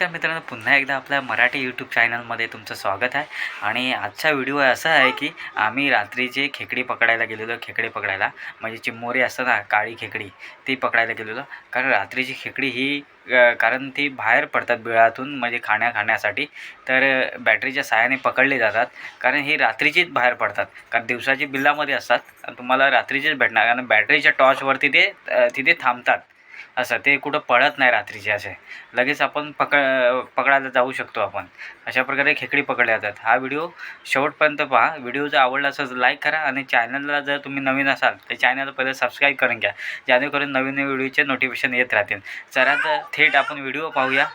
नमस्कार मित्रांनो पुन्हा एकदा आपल्या मराठी यूट्यूब चॅनलमध्ये तुमचं स्वागत आहे. आणि आजचा व्हिडिओ असा आहे की आम्ही रात्रीचे खेकडी पकडायला गेलेलो खेकडे पकडायला म्हणजे चिमोरी असतं ना काळी खेकडी ती पकडायला गेलेलो. कारण रात्रीची खेकडी ही कारण ती बाहेर पडतात बिळातून म्हणजे खाण्या खाण्यासाठी. तर बॅटरीच्या साहाय्याने पकडले जातात. कारण ही रात्रीचीच बाहेर पडतात. कारण दिवसाची बिल्लामध्ये असतात. तुम्हाला रात्रीचीच भेटणार. कारण बॅटरीच्या टॉर्चवरती ते तिथे थांबतात. असं ते कुठं पळत नाही रात्रीचे असे. लगेच आपण पकड पकडायला जाऊ शकतो आपण. अशा प्रकारे खेकडी पकडल्या जातात. हा व्हिडिओ शेवटपर्यंत पहा. व्हिडिओ जर आवडला असेल तर लाईक करा आणि चॅनलला जर तुम्ही नवीन असाल तर चॅनलला पहिले सबस्क्राईब करून घ्या. जेणेकरून नवीन नवीन व्हिडिओचे नोटिफिकेशन येत राहतील. चला तर थेट आपण व्हिडिओ पाहूया.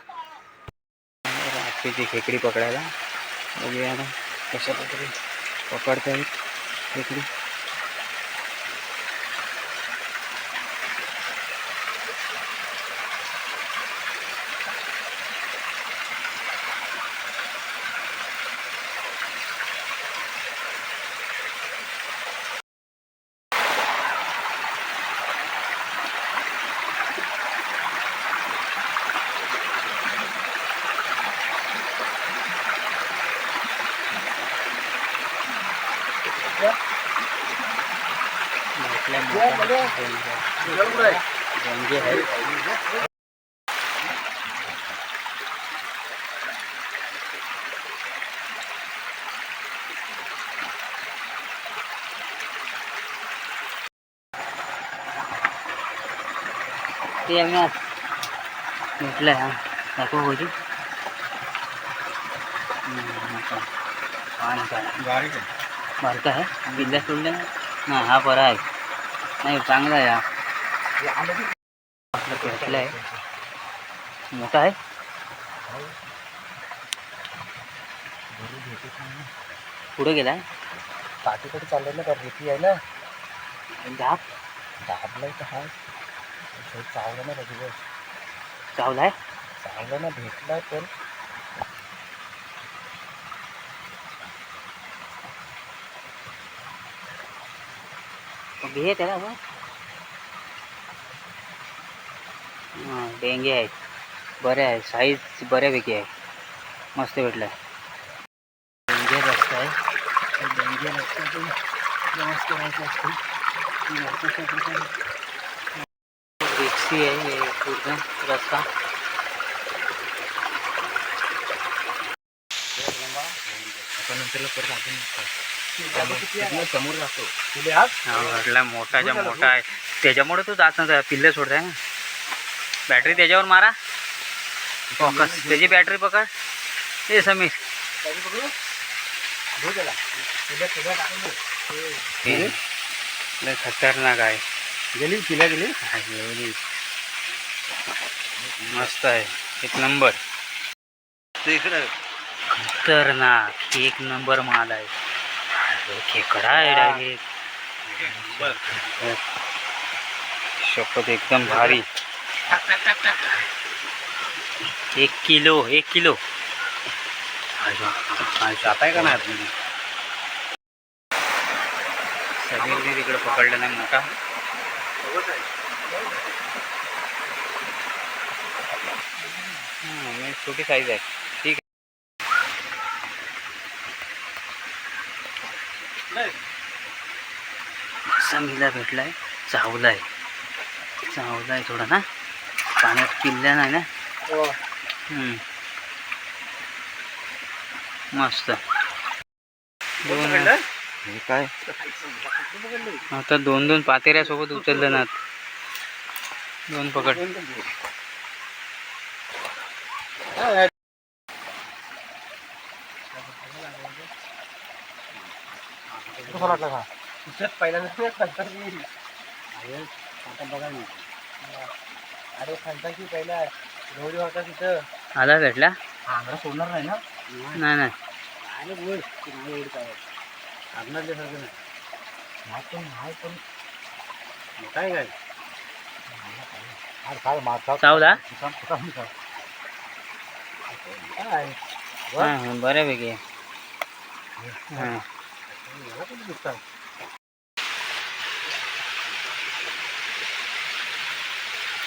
रात्रीची खेकडी पकडायला. बघूया कशा प्रकारे पकडता येईल खेकडी. रंगे आहे ते आम्ही आज भेटलं हा दाखव होती बारका आहे बिल्ला सोडले ना हा बरा आहे नाही चांगला आहे हा. आपलं भेटलं आहे. मोठा आहे. पुढे गेलाय. पाठीकडे चाललंय ना का रेती आहे ना? धाप दाबलाय तर हा चावलं ना दिवस चावलाय? चावलं ना भेटलाय पण. भी है तेरा वो है डेंगे आहे बरे आहे साईज बऱ्यापैकी है। मस्त भेटला डेंजर रस्ता है डेंजर रस्ता। पण प्रवास पूर्ण रस्ता समोर जातो. हा. घडला मोठाच्या मोठा आहे. त्याच्यामुळे तो जात नव्हता. पिल्ले सोडताय ना. बॅटरी त्याच्यावर मारा. फोकस. त्याची बॅटरी पकड. ए समीर. खतरनाक आहे. गेली? तिला गेली? एवढी. मस्त आहे. एक नंबर. खतरनाक. एक नंबर माल आहे. अरे, खेकडा आहे डायरेक्ट शपथ एकदम भारी। एक किलो एक किलो। जात आहे का नाही तुम्ही सगळीने तिकडे पकडलं नाही मोठा। हा, म्हणजे छोटी साईज आहे. ठीक आहे समीला भेटलाय चावलाय. चावलाय थोडा ना. पाण्यात किल्ल्या नाही ना? हम्म. मस्त. दोन. हे काय? आता दोन दोन पातेऱ्यासोबत उचललं ना. दोन पकड. पहिल्यांदा खालचा आता बघा ना. अरे की पहिला गौरी होता तिथं. आला भेटला? आंध्रा सोडणार नाही ना? नाही नाही. बोल. नाही एवढं काय? आगणार सारखं नाही. नाही पण नाही पण काय काय? अरे काय माथा चावला? काय? हां बऱ्यापैकी. आहे. हां. मला पण दिसतात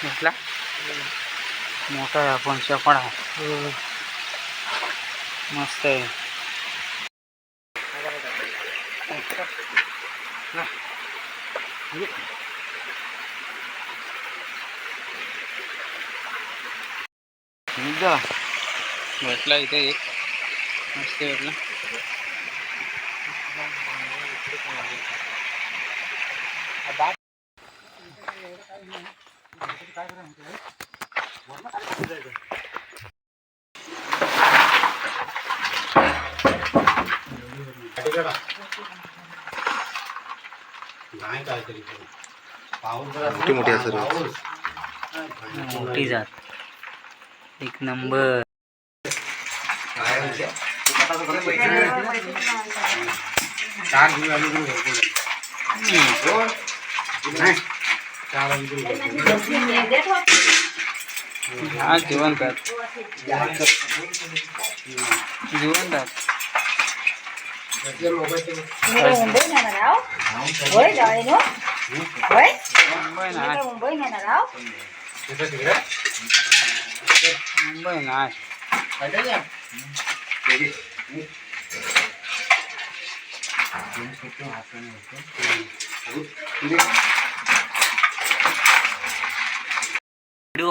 भेटला मोठा आहे आपण शेपडा मस्त आहे. भेटला इथे एक. मस्त भेटला मोठी मोठी मोठी जात. एक नंबर. चार दिवस आम्ही घेऊन गेलो. चार आम्ही घेऊन गेलो. हा जिवंत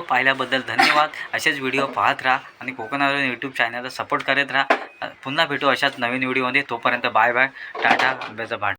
पाहिल्याबद्दल धन्यवाद. असेच व्हिडिओ पाहत राहा आणि कोकणावरून यूट्यूब चॅनलला सपोर्ट करत राहा. पुन्हा भेटू अशाच नवीन व्हिडिओमध्ये तोपर्यंत बाय बाय टाटा आंब्याचा भाट